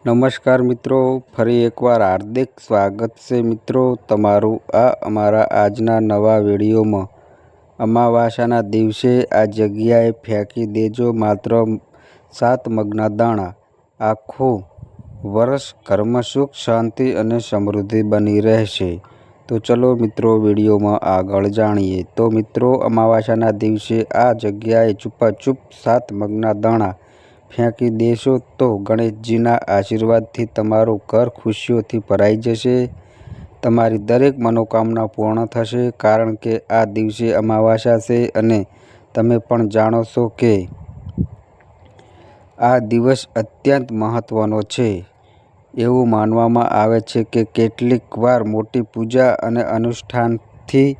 નમસ્કાર મિત્રો, ફરી એકવાર હાર્દિક સ્વાગત છે મિત્રો તમારું આ અમારા આજના નવા વિડીયોમાં. અમાવાસ્યાના દિવસે આ જગ્યાએ ફેંકી દેજો માત્ર સાત મગના દાણા. આખું વર્ષ ઘરમાં સુખ, શાંતિ અને સમૃદ્ધિ બની રહેશે. તો ચલો મિત્રો વિડીયોમાં આગળ જાણીએ. તો મિત્રો, અમાવાસ્યાના દિવસે આ જગ્યાએ ચૂપાચૂપ સાત મગના દાણા ફેંકી દેશો તો ગણેશજીના આશીર્વાદથી તમારું ઘર ખુશીઓથી ભરાઈ જશે. તમારી દરેક મનોકામના પૂર્ણ થશે કારણ કે આ દિવસે અમાવાસ્યા છે અને તમે પણ જાણો છો કે આ દિવસ અત્યંત મહત્ત્વનો છે. એવું માનવામાં આવે છે કે કેટલીક વાર મોટી પૂજા અને અનુષ્ઠાનથી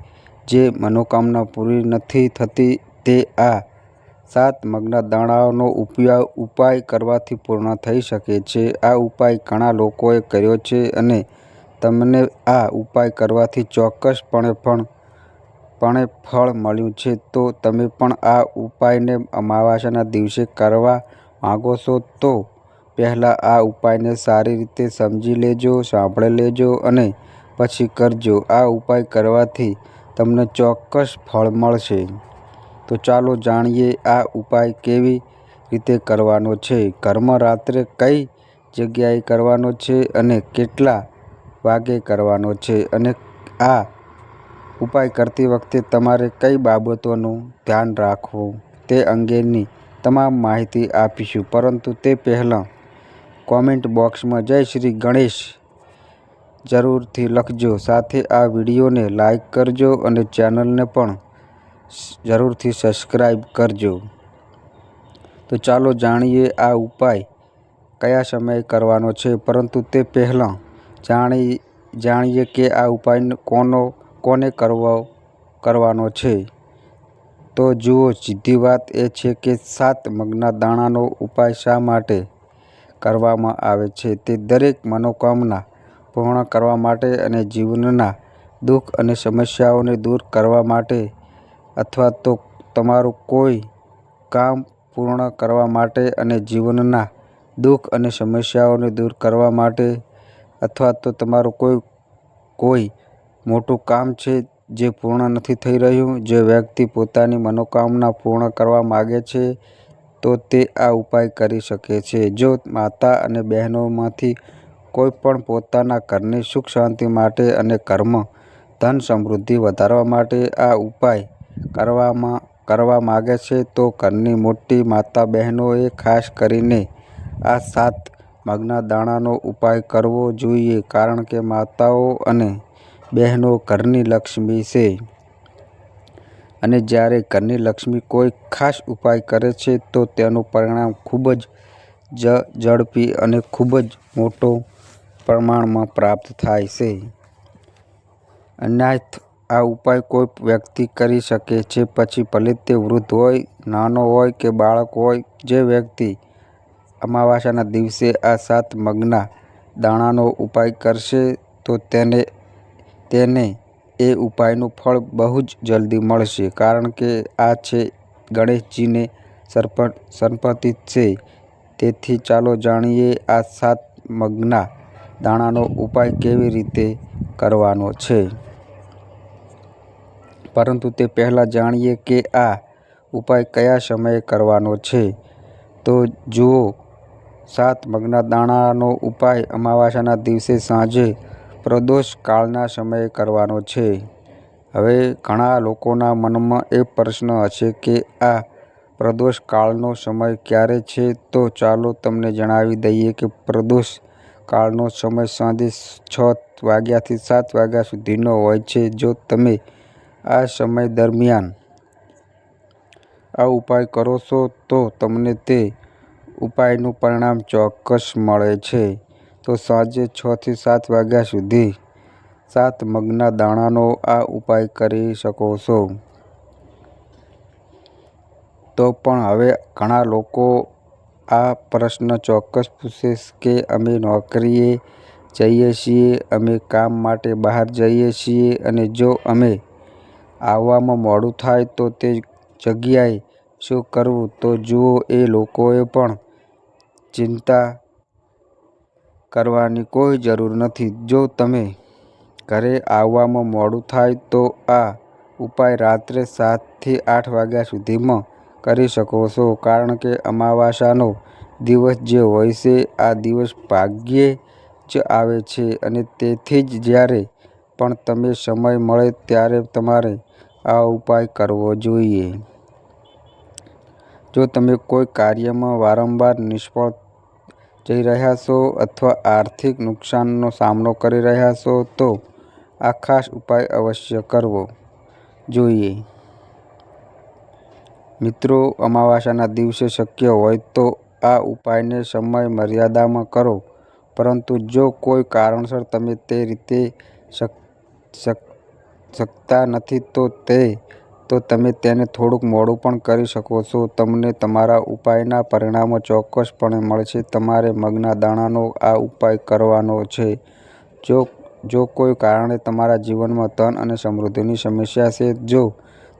જે મનોકામના પૂરી નથી થતી તે આ સાત મગના દાણાનો ઉપાય કરવાથી પૂર્ણ થઈ શકે છે. આ ઉપાય ઘણા લોકોએ કર્યો છે અને તમને આ ઉપાય કરવાથી ચોક્કસપણે પણ, પણે ફળ મળ્યું છે. તો તમે પણ આ ઉપાયને અમાવાસ્યાના દિવસે કરવા માગો છો તો પહેલાં આ ઉપાયને સારી રીતે સમજી લેજો, સાંભળી લેજો અને પછી કરજો. આ ઉપાય કરવાથી તમને ચોક્કસ ફળ મળશે. તો ચાલો જાણીએ આ ઉપાય કેવી રીતે કરવાનો છે. ઘરમાં રાત્રે કઈ જગ્યાએ કરવાનો છે અને કેટલા વાગે કરવાનો છે અને આ ઉપાય કરતી વખતે તમારે કઈ બાબતોનું ધ્યાન રાખવું તે અંગેની તમામ માહિતી આપીશું. પરંતુ તે પહેલાં કોમેન્ટ બોક્સમાં જય શ્રી ગણેશ જરૂરથી લખજો. સાથે આ વિડીયોને લાઈક કરજો અને ચેનલને પણ જરૂરથી સબસ્ક્રાઈબ કરજો. તો ચાલો જાણીએ આ ઉપાય કયા સમયે કરવાનો છે. પરંતુ તે પહેલાં જાણી, જાણીએ કે આ ઉપાય કોનો, કોને કરવો, કરવાનો છે. તો જુઓ, સીધી વાત એ છે કે સાત મગના દાણાનો ઉપાય શા માટે કરવામાં આવે છે. તે દરેક મનોકામના પૂર્ણ કરવા માટે અને જીવનના દુઃખ અને સમસ્યાઓને દૂર કરવા માટે અથવા તો તમારું કોઈ કામ પૂર્ણ કરવા માટે અને જીવનના દુઃખ અને સમસ્યાઓને દૂર કરવા માટે અથવા તો તમારું કોઈ કોઈ મોટું કામ છે જે પૂર્ણ નથી થઈ રહ્યું, જે વ્યક્તિ પોતાની મનોકામના પૂર્ણ કરવા માગે છે, તો તે આ ઉપાય કરી શકે છે. જો માતા અને બહેનોમાંથી કોઈ પણ પોતાના ઘરની સુખ શાંતિ માટે અને કર્મ ધન સમૃદ્ધિ વધારવા માટે આ ઉપાય કરવામાં, કરવા માગે છે, તો ઘરની મોટી માતા બહેનોએ ખાસ કરીને આ સાત મગના દાણાનો ઉપાય કરવો જોઈએ, કારણ કે માતાઓ અને બહેનો ઘરની લક્ષ્મી છે. અને જ્યારે ઘરની લક્ષ્મી કોઈ ખાસ ઉપાય કરે છે, તો તેનું પરિણામ ખૂબ જ, ઝડપી અને ખૂબ જ મોટો પ્રમાણમાં પ્રાપ્ત થાય છે. અન્યથ આ ઉપાય કોઈ વ્યક્તિ કરી શકે છે? પછી ભલે તે વૃદ્ધ હોય, નાનો હોય કે બાળક હોય, જે વ્યક્તિ અમાવાસ્યાના દિવસે આ સાત મગના દાણાનો ઉપાય કરશે, તો તેને તેને એ ઉપાયનું ફળ બહુ જ જલ્દી મળશે. કારણ કે આ છે ગણેશજીને સમર્પિત છે. તેથી ચાલો જાણીએ આ સાત મગના દાણાનો ઉપાય કેવી રીતે કરવાનો છે. પરંતુ તે પહેલાં જાણીએ કે આ ઉપાય કયા સમયે કરવાનો છે. તો જુઓ, સાત મગના દાણાનો ઉપાય અમાવાસ્યાના દિવસે સાંજે પ્રદોષ કાળના સમયે કરવાનો છે. હવે ઘણા લોકોના મનમાં એ પ્રશ્ન હશે કે આ પ્રદોષ કાળનો સમય ક્યારે છે? તો ચાલો તમને જણાવી દઈએ કે પ્રદોષ કાળનો સમય સાંજે છ વાગ્યાથી સાત વાગ્યા સુધીનો હોય છે. જો તમે આ સમય દરમિયાન આ ઉપાય કરો છો તો તમને તે ઉપાયનું પરિણામ ચોક્કસ મળે છે. તો સાંજે છથી સાત વાગ્યા સુધી સાત મગના દાણાનો આ ઉપાય કરી શકો છો. તો પણ હવે ઘણા લોકો આ પ્રશ્ન ચોક્કસ પૂછે કે અમે નોકરીએ જઈએ છીએ, અમે કામ માટે બહાર જઈએ છીએ અને જો અમે આવવામાં મોડું થાય તો તે જગ્યાએ શું કરવું? તો જુઓ, એ લોકોએ પણ ચિંતા કરવાની કોઈ જરૂર નથી. જો તમે ઘરે આવવામાં મોડું થાય તો આ ઉપાય રાત્રે સાતથી આઠ વાગ્યા સુધીમાં કરી શકો છો. કારણ કે અમાવાસ્યાનો દિવસ જે હોય છે, આ દિવસ ભાગ્યે જ આવે છે અને તેથી જ જ્યારે પણ તમે સમય મળે, ત્યારે તમારે આ ઉપાય કરવો જોઈએ. જો તમે કોઈ કાર્યમાં વારંવાર નિષ્ફળ જઈ રહ્યા છો અથવા આર્થિક નુકસાનનો સામનો કરી રહ્યા છો, તો આ ખાસ ઉપાય અવશ્ય કરવો જોઈએ. મિત્રો, અમાવાસ્યાના દિવસે શક્ય હોય તો આ ઉપાયને સમય મર્યાદામાં કરો પરંતુ જો કોઈ કારણસર તમે તે કરી શકતા નથી તો તે તો તમે તેને થોડુંક મોડું પણ કરી શકો છો. તમને તમારા ઉપાયના પરિણામો ચોક્કસપણે મળશે. તમારે મગના દાણાનો આ ઉપાય કરવાનો છે જો જો કોઈ કારણે તમારા જીવનમાં ધન અને સમૃદ્ધિની સમસ્યા છે, જો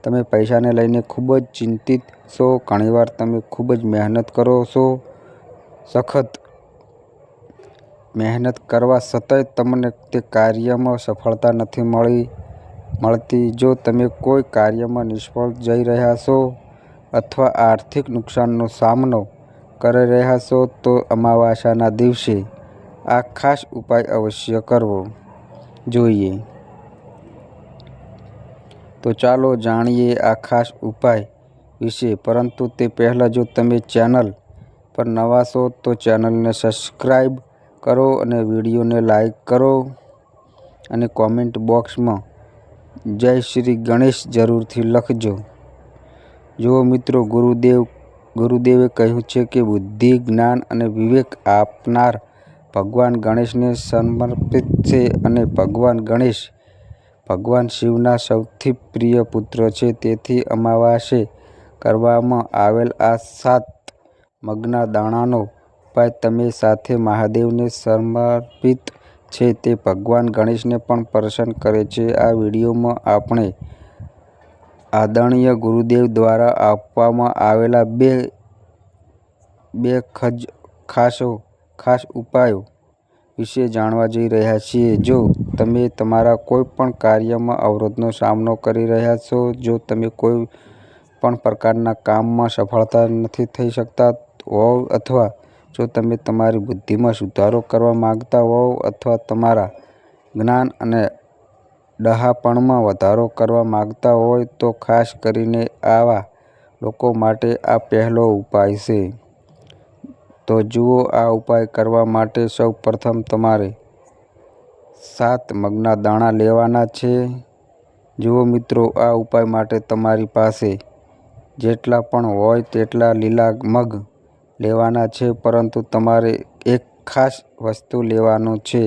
તમે પૈસાને લઈને ખૂબ જ ચિંતિત છો, ઘણીવાર તમે ખૂબ જ મહેનત કરો છો, સખત મહેનત કરવા છતાંય તમને તે કાર્યમાં સફળતા નથી મળતી, જો તમે કોઈ કાર્યમાં નિષ્ફળ જઈ રહ્યા છો અથવા આર્થિક નુકસાનનો સામનો કરી રહ્યા છો તો અમાવાસ્યાના દિવસે આ ખાસ ઉપાય અવશ્ય કરવો જોઈએ. તો ચાલો જાણીએ આ ખાસ ઉપાય વિશે પરંતુ તે પહેલાં જો તમે ચેનલ પર નવા છો તો ચેનલને સબસ્ક્રાઈબ કરો અને વિડીયોને લાઈક કરો અને કોમેન્ટ બોક્સમાં જય શ્રી ગણેશ જરૂરથી લખજો. જુઓ મિત્રો ગુરુદેવ ગુરુદેવે કહ્યું છે કે બુદ્ધિ, જ્ઞાન અને વિવેક આપનાર ભગવાન ગણેશને સમર્પિત છે અને ભગવાન ગણેશ ભગવાન શિવના સૌથી પ્રિય પુત્ર છે. તેથી અમાવાસે કરવામાં આવેલ આ સાત મગના દાણાનો ઉપાય તમે સાથે મહાદેવને સમર્પિત છે તે ભગવાન ગણેશને પણ પ્રસન્ન કરે છે. આ વિડીયોમાં આપણે આદરણીય ગુરુદેવ દ્વારા આપવામાં આવેલા બે બે ખજ ખાસો ખાસ ઉપાયો વિશે જાણવા જઈ રહ્યા છીએ. જો તમે તમારા કોઈ પણ કાર્યમાં અવરોધનો સામનો કરી રહ્યા છો, જો તમે કોઈ પણ પ્રકારના કામમાં સફળતા નથી થઈ શકતા હોવ અથવા જો તમે તમારી બુદ્ધિમાં સુધારો કરવા માંગતા હોવ અથવા તમારા જ્ઞાન અને ડહાપણમાં વધારો કરવા માંગતા હોય તો ખાસ કરીને આવા લોકો માટે આ પહેલો ઉપાય છે. તો જુઓ આ ઉપાય કરવા માટે સૌ પ્રથમ તમારે સાત મગના દાણા લેવાના છે. જુઓ મિત્રો, આ ઉપાય માટે તમારી પાસે જેટલા પણ હોય તેટલા લીલા મગ લેવાના છે, પરંતુ તમારે એક ખાસ વસ્તુ લેવાનું છે.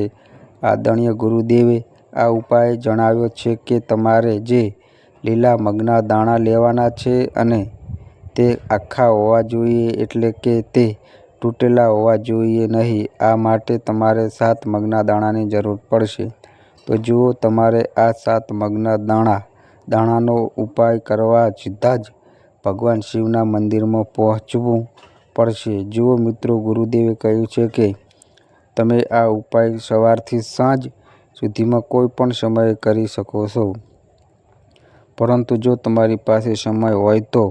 આદરણીય ગુરુદેવે આ ઉપાય જણાવ્યો છે કે તમારે જે લીલા મગના દાણા લેવાના છે અને તે આખા હોવા જોઈએ એટલે કે તે તૂટેલા હોવા જોઈએ નહીં. આ માટે તમારે સાત મગના દાણાની જરૂર પડશે. તો જુઓ, તમારે આ સાત મગના દાણા, દાણાનો ઉપાય કરવા સીધા જ ભગવાન શિવના મંદિરમાં પહોંચવું પડશે. જુઓ મિત્રો, ગુરુદેવે કહ્યું છે કે, તમે આ ઉપાય સવારથી સાંજ સુધીમાં કોઈ પણ સમયે કરી શકો છો. પરંતુ જો તમારી પાસે સમય હોય તો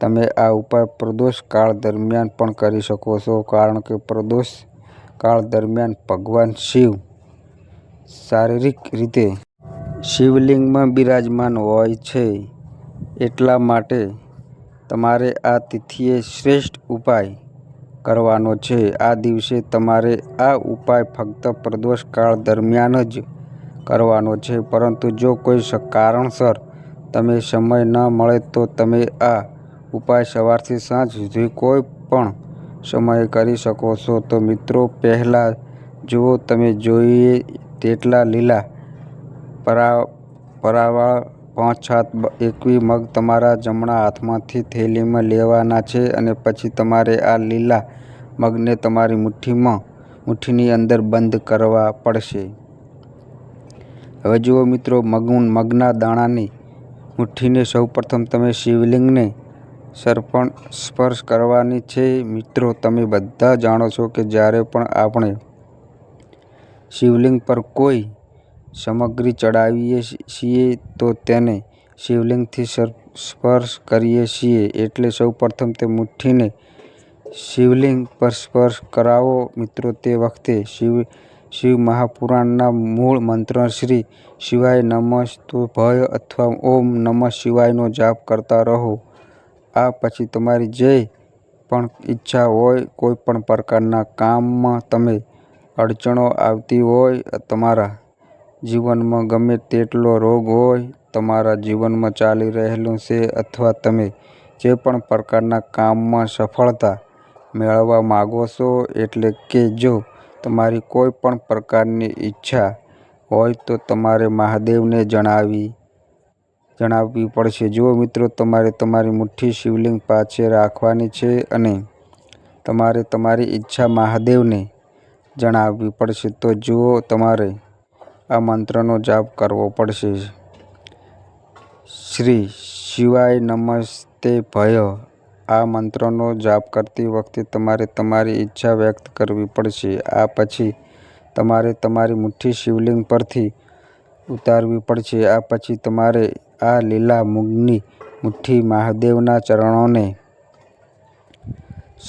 તમે આ ઉપાય પ્રદોષ કાળ દરમિયાન પણ કરી શકો છો કારણ કે પ્રદોષ કાળ દરમિયાન ભગવાન શિવ શારીરિક રીતે શિવલિંગમાં બિરાજમાન હોય છે. એટલા માટે તમારે આ તિથિએ શ્રેષ્ઠ ઉપાય કરવાનો છે. આ દિવસે તમારે આ ઉપાય ફક્ત પ્રદોષકાળ દરમિયાન જ કરવાનો છે. પરંતુ જો કોઈ કારણસર તમે સમય ન મળે તો તમે આ ઉપાય સવારથી સાંજ સુધી કોઈ પણ સમયે કરી શકો છો. તો મિત્રો, પહેલાં જુઓ, તમે જોઈએ તેટલા લીલા પરાવાળા પાંચ-સાત એકવી મગ તમારા જમણા હાથમાંથી થેલીમાં લેવાના છે અને પછી તમારે આ લીલા મગને તમારી મુઠ્ઠીમાં, મુઠ્ઠીની અંદર બંધ કરવા પડશે. હવે જુઓ મિત્રો, મગના દાણાની મુઠ્ઠીને સૌપ્રથમ તમે શિવલિંગને સ્પર્શ કરવાની છે. મિત્રો, તમે બધા જાણો છો કે જ્યારે પણ આપણે શિવલિંગ પર કોઈ સામગ્રી ચડાવીએ છીએ તો તેને શિવલિંગથી સ્પર્શ કરીએ છીએ. એટલે સૌપ્રથમ તે મુઠ્ઠીને શિવલિંગ પર સ્પર્શ કરાવો. મિત્રો, તે વખતે શિવ શિવ મહાપુરાણના મૂળ મંત્ર શ્રી શિવાય નમસ્તુભ્ય અથવા ઓમ નમઃ શિવાયનો જાપ કરતા રહો. આ પછી તમારી જે પણ ઈચ્છા હોય, કોઈ પણ પ્રકારના કામમાં તમે અડચણો આવતી હોય, તમારા જીવનમાં ગમે તેટલો રોગ હોય, તમારા જીવનમાં ચાલી રહેલું છે અથવા તમે જે પણ પ્રકારના કામમાં સફળતા મેળવવા માગો છો, એટલે કે જો તમારી કોઈ પણ પ્રકારની ઈચ્છા હોય તો તમારે મહાદેવને જણાવી, જણાવવી પડશે. જુઓ મિત્રો, તમારે તમારી મુઠ્ઠી શિવલિંગ પાસે રાખવાની છે અને તમારે તમારી ઈચ્છા મહાદેવને જણાવવી પડશે. તો જુઓ, તમારે આ મંત્રનો જાપ કરવો પડશે. શ્રી શિવાય નમસ્તે ભય. આ મંત્રનો જાપ કરતી વખતે તમારે તમારી ઈચ્છા વ્યક્ત કરવી પડશે. આ પછી તમારે તમારી મુઠ્ઠી શિવલિંગ પરથી ઉતારવી પડશે. આ પછી તમારે આ લીલા મુગની મુઠ્ઠી મહાદેવના ચરણોને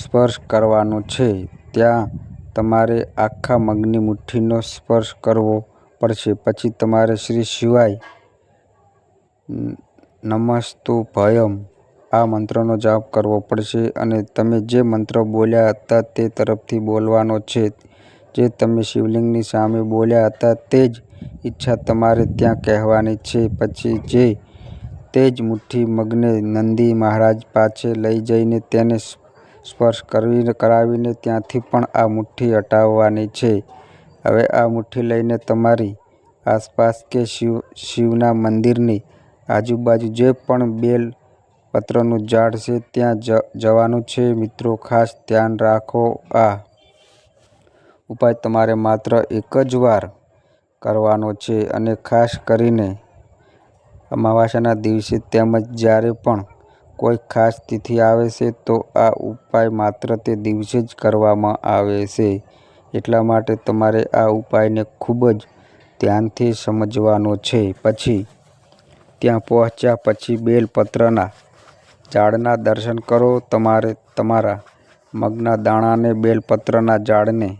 સ્પર્શ કરવાનો છે. ત્યાં તમારે આખા મગની મુઠ્ઠીનો સ્પર્શ કરવો પડશે. પછી તમારે શ્રી શિવાય નમસ્તુભ્યમ આ મંત્રનો જાપ કરવો પડશે અને તમે જે મંત્ર બોલ્યા હતા તે તરફથી બોલવાનો છે. જે તમે શિવલિંગની સામે બોલ્યા હતા તે જ ઈચ્છા તમારે ત્યાં કહેવાની છે. પછી જે તે જ મુઠ્ઠી મગને નંદી મહારાજ પાસે લઈ જઈને તેને સ્પર્શ કરવી, કરાવીને ત્યાંથી પણ આ મુઠ્ઠી હટાવવાની છે. હવે આ મુઠ્ઠી લઈને તમારી આસપાસ કે શિવ, શિવના મંદિરની આજુબાજુ જે પણ બેલ પત્રનું ઝાડ છે ત્યાં જવાનું છે. મિત્રો, ખાસ ધ્યાન રાખો આ ઉપાય તમારે માત્ર એક જ વાર કરવાનો છે અને ખાસ કરીને અમાવાસ્યાના દિવસે તેમજ જ્યારે પણ કોઈ ખાસ તિથિ આવે છે તો આ ઉપાય માત્ર તે દિવસે જ કરવામાં આવે છે. એટલા માટે તમારે આ ઉપાયને ખૂબ જ ધ્યાનથી સમજવાનો છે. પછી, ત્યાં પહોંચ્યા પછી બેલપત્રના ઝાડના દર્શન કરો. તમારે તમારા મગના દાણાને બેલપત્રના ઝાડને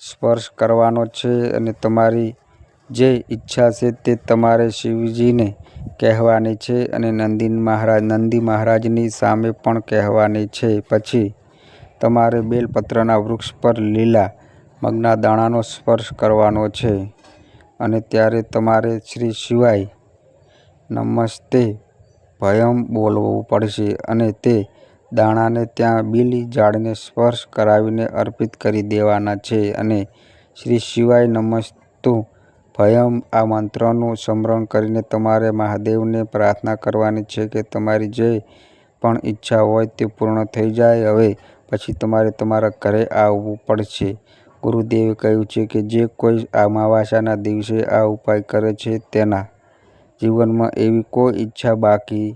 સ્પર્શ કરવાનો છે અને તમારી જે ઈચ્છા છે તે તમારે શિવજીને કહેવાની છે અને નંદી મહારાજની સામે પણ કહેવાની છે. પછી, તમારે બેલપત્રના વૃક્ષ પર લીલા મગના દાણાનો સ્પર્શ કરવાનો છે અને ત્યારે તમારે શ્રી શિવાય નમસ્તે ભયમ બોલવું પડશે અને તે દાણાને ત્યાં બીલી ઝાડને સ્પર્શ કરાવીને અર્પિત કરી દેવાના છે અને શ્રી શિવાય નમસ્તુભ્યમ આ મંત્રનું સ્મરણ કરીને તમારે મહાદેવને પ્રાર્થના કરવાની છે કે તમારી જે પણ ઈચ્છા હોય તે પૂર્ણ થઈ જાય. હવે પછી તમારે તમારા ઘરે આવવું પડશે. ગુરુદેવે કહ્યું છે કે જે કોઈ અમાવસ્યાના દિવસે આ ઉપાય કરે છે તેના જીવનમાં એવી કોઈ ઈચ્છા બાકી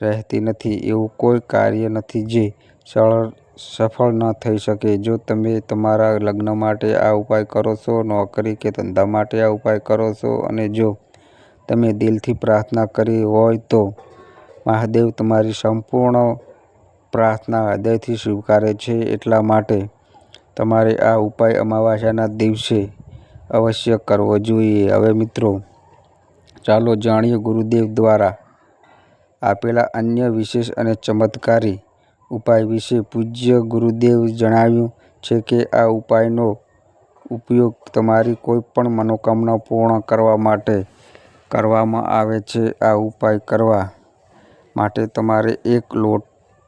રહેતી નથી, એવું કોઈ કાર્ય નથી જે સરળ, સફળ ન થઈ શકે. જો તમે તમારા લગ્ન માટે આ ઉપાય કરો છો, નોકરી કે ધંધા માટે આ ઉપાય કરો છો અને જો તમે દિલથી પ્રાર્થના કરી હોય તો મહાદેવ તમારી સંપૂર્ણ પ્રાર્થના હૃદયથી સ્વીકારે છે એટલા માટે તમારે આ ઉપાય અમાવાસ્યાના દિવસે અવશ્ય કરવો જોઈએ. હવે મિત્રો, ચાલો જાણીએ ગુરુદેવ દ્વારા આપેલા અન્ય વિશેષ અને ચમત્કારી ઉપાય વિશે પૂજ્ય ગુરુદેવે જણાવ્યું છે કે આ ઉપાયનો ઉપયોગ તમારી કોઈ પણ મનોકામના પૂર્ણ કરવા માટે કરવામાં આવે છે. આ ઉપાય કરવા માટે તમારે એક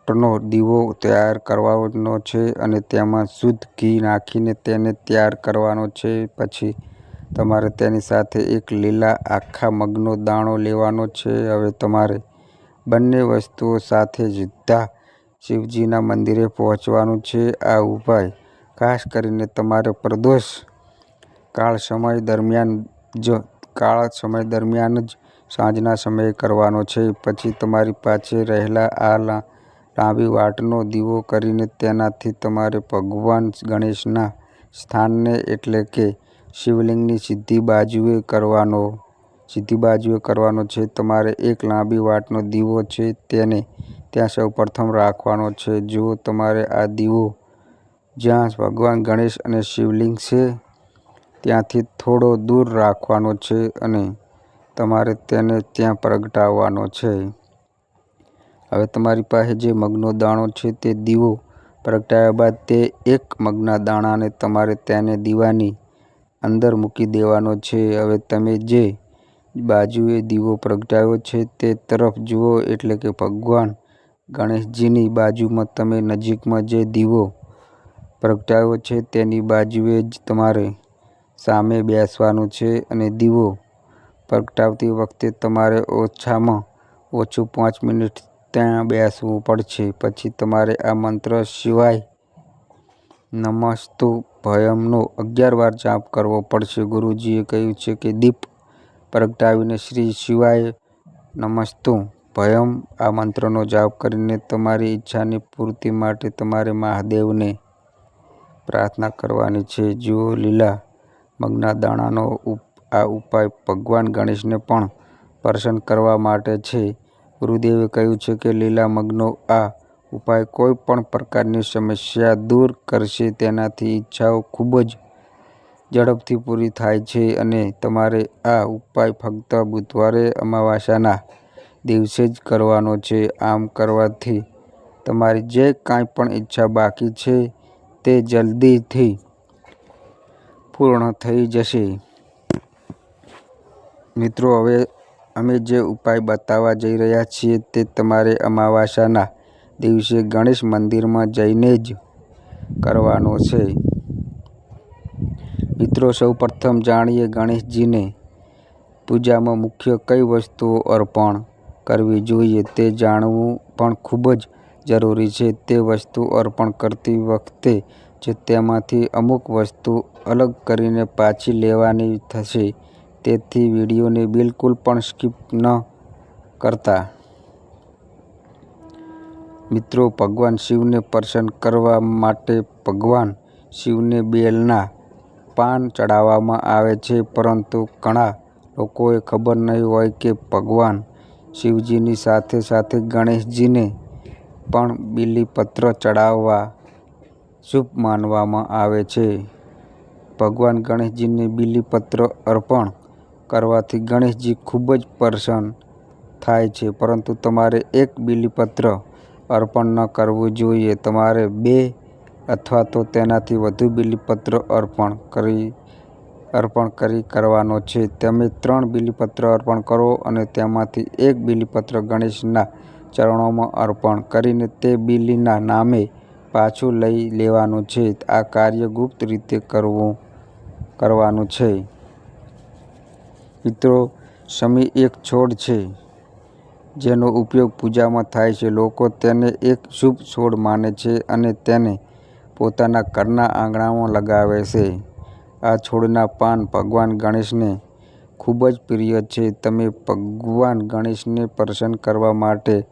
લોટનો દીવો તૈયાર કરવાનો છે અને તેમાં શુદ્ધ ઘી નાખીને તેને તૈયાર કરવાનો છે. પછી તમારે તેની સાથે એક લીલા આખા મગનો દાણો લેવાનો છે. હવે તમારે બંને વસ્તુઓ સાથે સીધા શિવજીના મંદિરે પહોંચવાનું છે. આ ઉપાય ખાસ કરીને તમારે પ્રદોષ કાળ સમય દરમિયાન જ, કાળ સમય દરમિયાન જ સાંજના સમયે કરવાનો છે. પછી તમારી પાસે રહેલા આ લાંબી વાતનો દીવો કરીને તેનાથી તમારે ભગવાન ગણેશના સ્થાનને એટલે કે શિવલિંગની સીધી બાજુએ કરવાનો સીધી બાજુએ કરવાનો છે. તમારે એક લાંબી વાટનો દીવો છે તેને ત્યાં સૌપ્રથમ રાખવાનો છે. જો તમારે આ દીવો જ્યાં ભગવાન ગણેશ અને શિવલિંગ છે ત્યાંથી થોડો દૂર રાખવાનો છે અને તમારે તેને ત્યાં પ્રગટાવવાનો છે. હવે તમારી પાસે જે મગનો દાણો છે તે દીવો પ્રગટાવ્યા બાદ તે એક મગના દાણાને તમારે તેને દીવાની અંદર મૂકી દેવાનો છે. હવે તમે જે બાજુએ દીવો પ્રગટાવ્યો છે તે તરફ જુઓ એટલે કે ભગવાન ગણેશજીની બાજુમાં તમે નજીકમાં જે દીવો પ્રગટાવ્યો છે તેની બાજુએ જ તમારે સામે બેસવાનું છે અને દીવો પ્રગટાવતી વખતે તમારે ઓછામાં ઓછું પાંચ મિનિટ ત્યાં બેસવું પડશે. પછી તમારે આ મંત્ર શિવાય નમસ્તુ ભયમનો અગિયાર વાર જાપ કરવો પડશે. ગુરુજીએ કહ્યું છે કે દીપ પ્રગટાવીને શ્રી શિવાય નમસ્તુ ભયમ આ મંત્રનો જાપ કરીને તમારી ઈચ્છાની પૂર્તિ માટે તમારે મહાદેવને પ્રાર્થના કરવાની છે. જુઓ લીલા મગના દાણાનો આ ઉપાય ભગવાન ગણેશને પણ પ્રસન્ન કરવા માટે છે. ગુરુદેવે કહ્યું છે કે લીલા મગનો આ ઉપાય કોઈ પણ પ્રકારની સમસ્યા દૂર કરશે. તેનાથી ઈચ્છાઓ ખૂબ જ ઝડપથી પૂરી થાય છે અને તમારે આ ઉપાય ફક્ત બુધવારે અમાવાસ્યાના દિવસે જ કરવાનો છે. આમ કરવાથી તમારી જે કાંઈ પણ ઈચ્છા બાકી છે તે જલ્દીથી પૂર્ણ થઈ જશે. મિત્રો, હવે અમે જે ઉપાય બતાવવા જઈ રહ્યા છીએ તે તમારે અમાવાસ્યાના દિવસે ગણેશ મંદિરમાં જઈને જ કરવાનો છે. મિત્રો, સૌપ્રથમ જાણીએ ગણેશજીને પૂજામાં મુખ્ય કઈ વસ્તુઓ અર્પણ કરવી જોઈએ તે જાણવું પણ ખૂબ જ જરૂરી છે. તે વસ્તુ અર્પણ કરતી વખતે જે તેમાંથી અમુક વસ્તુ અલગ કરીને પાછી લેવાની થશે. તેથી વિડીયોને બિલકુલ પણ સ્કીપ ન કરતા. મિત્રો, ભગવાન શિવને પ્રસન્ન કરવા માટે ભગવાન શિવને બેલના પાન ચડાવવામાં આવે છે, પરંતુ ઘણા લોકોએ ખબર નહીં હોય કે ભગવાન શિવજીની સાથે સાથે ગણેશજીને પણ બીલીપત્ર ચડાવવા શુભ માનવામાં આવે છે. ભગવાન ગણેશજીને બીલીપત્ર અર્પણ કરવાથી ગણેશજી ખૂબ જ પ્રસન્ન થાય છે. પરંતુ તમારે એક બિલીપત્ર અર્પણ ન કરવું જોઈએ. તમારે બે અથવા તો તેનાથી વધુ બિલીપત્ર અર્પણ કરી અર્પણ કરી કરવાનો છે. તમે ત્રણ બિલીપત્ર અર્પણ કરો અને તેમાંથી એક બિલીપત્ર ગણેશના ચરણોમાં અર્પણ કરીને તે બિલીના નામે પાછું લઈ લેવાનું છે. આ કાર્ય ગુપ્ત રીતે કરવું, કરવાનું છે. મિત્રો શમી એક છોડ છે, જેનો ઉપયોગ પૂજામાં થાય છે. લોકો તેને એક શુભ છોડ માને છે અને તેને પોતાના ઘરના આંગણામાં લગાવે છે. આ છોડના પાન ભગવાન ગણેશને ખૂબ જ પ્રિય છે. તમે ભગવાન ગણેશને પ્રસન્ન કરવા માટે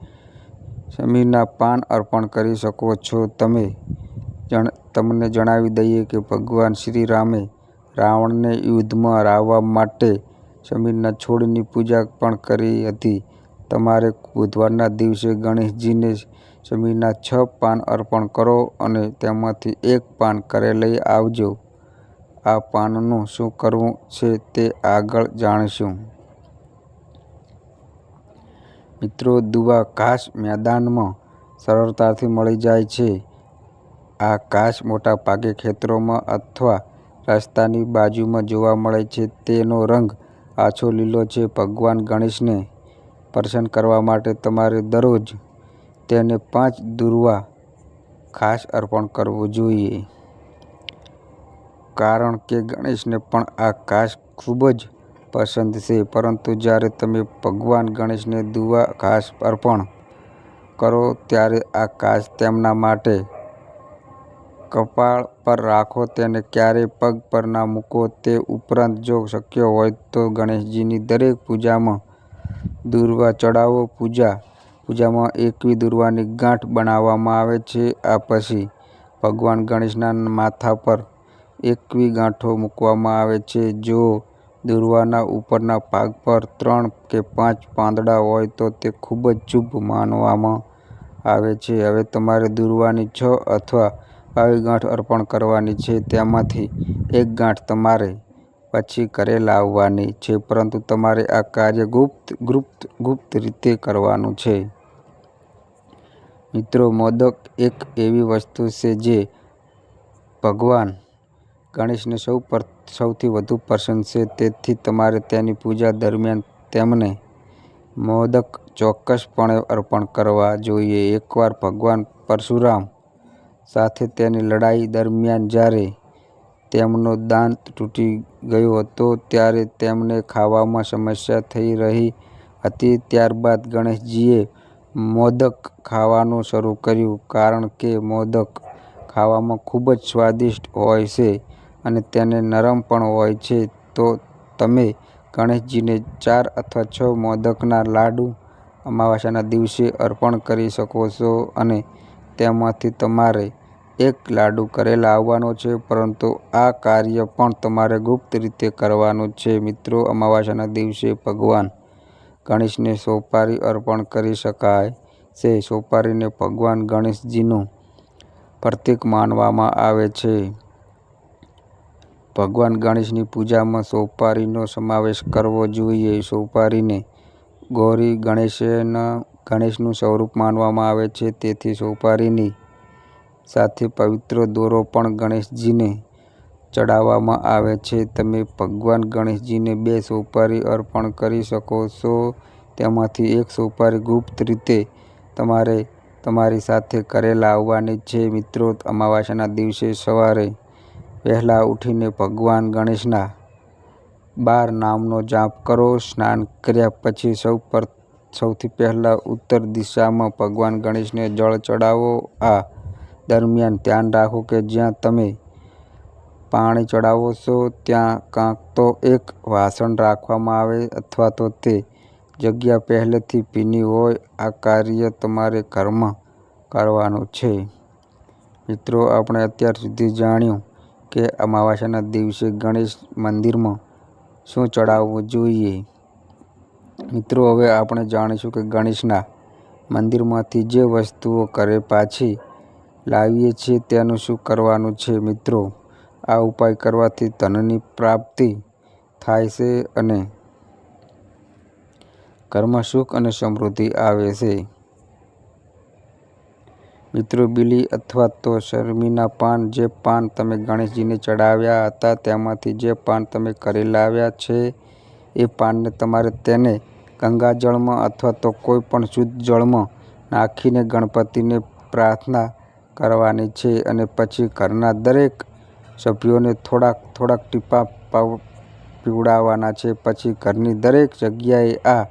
શમીના પાન અર્પણ કરી શકો છો. તમે જણ, તમને જણાવી દઈએ કે ભગવાન શ્રી રામે રાવણને યુદ્ધમાં હરાવવા માટે શમીરના છોડની પૂજા પણ કરી હતી. તમારે બુધવારના દિવસે ગણેશજીને શમીના છ પાન અર્પણ કરો અને તેમાંથી એક પાન ઘરે લઈ આવજો. આ પાનનું શું કરવું છે તે આગળ જાણીશું. મિત્રો, દુવા ઘાસ મેદાનમાં સરળતાથી મળી જાય છે. આ ઘાસ મોટાભાગે ખેતરોમાં અથવા રસ્તાની બાજુમાં જોવા મળે છે. તેનો રંગ આછો લીલો છે ભગવાન ગણેશને પ્રસન્ન કરવા માટે તમારે દરરોજ તેને પાંચ દુર્વા ખાસ અર્પણ કરવું જોઈએ. કારણ કે ગણેશને પણ આ ખાસ ખૂબ જ પસંદ છે, પરંતુ જ્યારે તમે ભગવાન ગણેશને દુવા ખાસ અર્પણ કરો, ત્યારે આ ખાસ તેમના માટે કપાળ પર રાખો તેને ક્યારેય પગ પર ના મૂકો તે ઉપરાંત જો શક્ય હોય તો ગણેશજીની દરેક પૂજામાં દુર્વા ચડાવો પૂજા, પૂજામાં એકવી દુર્વાની ગાંઠ બનાવવામાં આવે છે આ પછી ભગવાન ગણેશના માથા પર એકવી ગાંઠો મૂકવામાં આવે છે. જો દુર્વાના ઉપરના ભાગ પર ત્રણ કે પાંચ પાંદડા હોય તો તે ખૂબ જ શુભ માનવામાં આવે છે. હવે તમારે દુર્વાની છ અથવા બાવી ગાંઠ અર્પણ કરવાની છે. તેમાંથી એક ગાંઠ તમારે પછી ઘરે લાવવાની છે, પરંતુ તમારે આ કાર્ય ગુપ્ત ગુપ્ત ગુપ્ત રીતે કરવાનું છે. મિત્રો, મોદક એક એવી વસ્તુ છે જે ભગવાન ગણેશને સૌ પર, સૌથી વધુ પસંદ છે તેથી તમારે તેની પૂજા દરમિયાન તેમને મોદક ચોક્કસપણે અર્પણ કરવા જોઈએ. એકવાર ભગવાન પરશુરામ સાથે તેની લડાઈ દરમિયાન જ્યારે તેમનો દાંત તૂટી ગયો હતો ત્યારે તેમને ખાવામાં સમસ્યા થઈ રહી હતી. ત્યારબાદ ગણેશજીએ મોદક ખાવાનું શરૂ કર્યું. કારણ કે મોદક ખાવામાં ખૂબ જ સ્વાદિષ્ટ હોય છે અને તેને નરમ પણ હોય છે તો તમે ગણેશજીને ચાર અથવા છ મોદકના લાડુ અમાવાસ્યાના દિવસે અર્પણ કરી શકો છો અને તેમાંથી તમારે એક લાડુ કરેલા આવવાનો છે, પરંતુ આ કાર્ય પણ તમારે ગુપ્ત રીતે કરવાનું છે. મિત્રો, અમાવાસ્યાના દિવસે ભગવાન ગણેશને સોપારી અર્પણ કરી શકાય છે. સોપારીને ભગવાન ગણેશજીનું પ્રતીક માનવામાં આવે છે. ભગવાન ગણેશની પૂજામાં સોપારીનો સમાવેશ કરવો જોઈએ. સોપારીને ગૌરી ગણેશના ગણેશનું સ્વરૂપ માનવામાં આવે છે તેથી સોપારીની સાથે પવિત્ર દોરો પણ ગણેશજીને ચડાવવામાં આવે છે. તમે ભગવાન ગણેશજીને બે સોપારી અર્પણ કરી શકો છો. તેમાંથી એક સોપારી ગુપ્ત રીતે તમારે તમારી સાથે ઘરે લાવવાની છે. મિત્રો, અમાવાસ્યાના દિવસે સવારે વહેલા ઉઠીને ભગવાન ગણેશના બાર નામનો જાપ કરો. સ્નાન કર્યા પછી સૌ પર સૌથી પહેલાં ઉત્તર દિશામાં ભગવાન ગણેશને જળ ચડાવો આ દરમિયાન ધ્યાન રાખો કે જ્યાં તમે પાણી ચડાવો છો, ત્યાં કાં તો એક વાસણ રાખવામાં આવે અથવા તો તે જગ્યા પહેલેથી ભીની હોય. આ કાર્ય તમારે ઘરમાં કરવાનું છે. મિત્રો, આપણે અત્યાર સુધી જાણ્યું કે અમાવાસ્યાના દિવસે ગણેશ મંદિરમાં શું ચડાવવું જોઈએ. મિત્રો, હવે આપણે જાણીશું કે ગણેશના મંદિરમાંથી જે વસ્તુઓ ઘરે પાછી લાવીએ છીએ તેનું શું કરવાનું છે. મિત્રો આ ઉપાય કરવાથી ધનની પ્રાપ્તિ થાય છે અને ઘરમાં સુખ અને સમૃદ્ધિ આવે છે. મિત્રો, બીલી અથવા તો શરમીના પાન, જે પાન તમે ગણેશજીને ચઢાવ્યા હતા, તેમાંથી જે પાન તમે ઘરે લાવ્યા છે, એ પાનને તમારે તેને ગંગાજળમાં અથવા તો કોઈ પણ શુદ્ધ જળમાં નાખીને ગણપતિને પ્રાર્થના કરવાની છે અને પછી ઘરના દરેક સભ્યોને થોડાક થોડાક ટીપા પીવડાવવાના છે. પછી ઘરની દરેક જગ્યાએ આ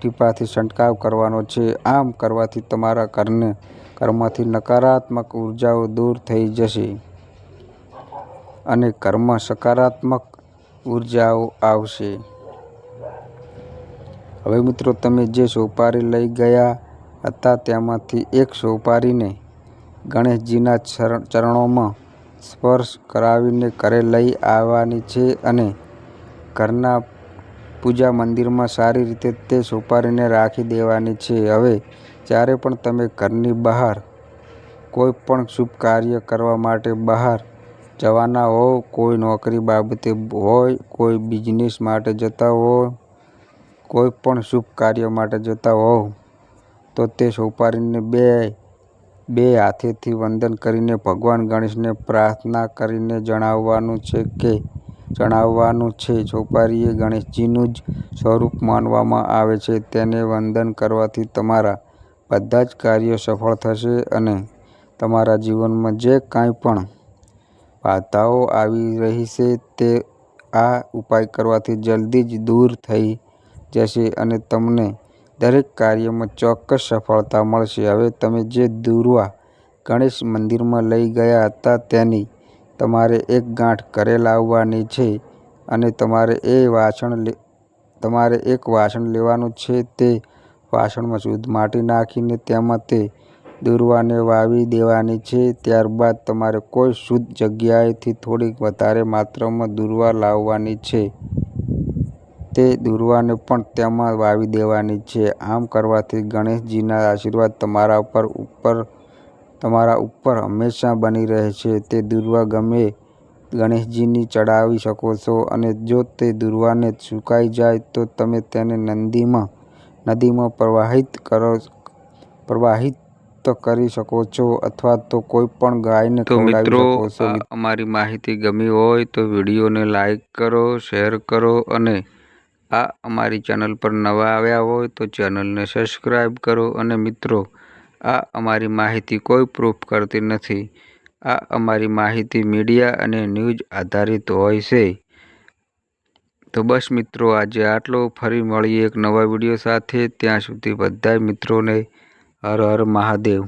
ટીપાથી છંટકાવ કરવાનો છે. આમ કરવાથી તમારા ઘરને, ઘરમાંથી નકારાત્મક ઉર્જાઓ દૂર થઈ જશે અને ઘરમાં સકારાત્મક ઉર્જાઓ આવશે. હવે મિત્રો, તમે જે સોપારી લઈ ગયા હતા, તેમાંથી એક સોપારીને ગણેશજીના ચરણોમાં સ્પર્શ કરાવીને ઘરે લઈ આવવાની છે અને ઘરના પૂજા મંદિરમાં સારી રીતે તે સોપારીને રાખી દેવાની છે. હવે, જ્યારે પણ તમે ઘરની બહાર કોઈ પણ શુભ કાર્ય કરવા માટે બહાર જવાના હોવ, કોઈ નોકરી બાબતે હોય, કોઈ બિઝનેસ માટે જતા હો કોઈ પણ શુભ કાર્ય માટે જતા હોવ, તો તે સોપારીને બે હાથેથી વંદન કરીને ભગવાન ગણેશને પ્રાર્થના કરીને જણાવવાનું છે કે, જણાવવાનું છે, ચોપારીએ ગણેશજીનું જ સ્વરૂપ માનવામાં આવે છે. તેને વંદન કરવાથી તમારા બધા જ કાર્યો સફળ થશે અને તમારા જીવનમાં જે કાંઈ પણ બાધાઓ આવી રહી છે તે આ ઉપાય કરવાથી જલ્દી જ દૂર થઈ જશે અને તમને દરેક કાર્યમાં ચોક્કસ સફળતા મળશે. હવે તમે જે દુર્વા ગણેશ મંદિરમાં લઈ ગયા હતા તેની તમારે એક ગાંઠ ઘરે લાવવાની છે અને તમારે એક વાસણ લેવાનું છે. તે વાસણમાં શુદ્ધ માટી નાખીને તેમાં તે દુર્વાને વાવી દેવાની છે ત્યારબાદ તમારે કોઈ શુદ્ધ જગ્યાએથી થોડીક વધારે માત્રામાં દુર્વા લાવવાની છે તે દુર્વાને પણ તેમાં વાવી દેવાની છે. આમ કરવાથી ગણેશજીના આશીર્વાદ તમારા પર ઉપર તમારા ઉપર હંમેશા બની રહે છે. તે દુર્વા ગમે ગણેશજીની ચડાવી શકો છો અને જો તે દુર્વાને સુકાઈ જાય તો તમે તેને નદીમાં નદીમાં પ્રવાહિત કરો પ્રવાહિત કરી શકો છો અથવા તો કોઈ પણ ગાયને તો મિત્રો અમારી માહિતી ગમી હોય તો વિડીયોને લાઈક કરો શેર કરો અને આ અમારી ચેનલ પર નવા આવ્યા હોય તો ચેનલને સબસ્ક્રાઈબ કરો અને મિત્રો, આ અમારી માહિતી કોઈ પ્રૂફ કરતી નથી. આ અમારી માહિતી મીડિયા અને ન્યૂઝ આધારિત હોય છે. તો બસ મિત્રો, આજે આટલો. ફરી મળીએ એક નવા વીડિયો સાથે. ત્યાં સુધી બધાય મિત્રોને હર હર મહાદેવ.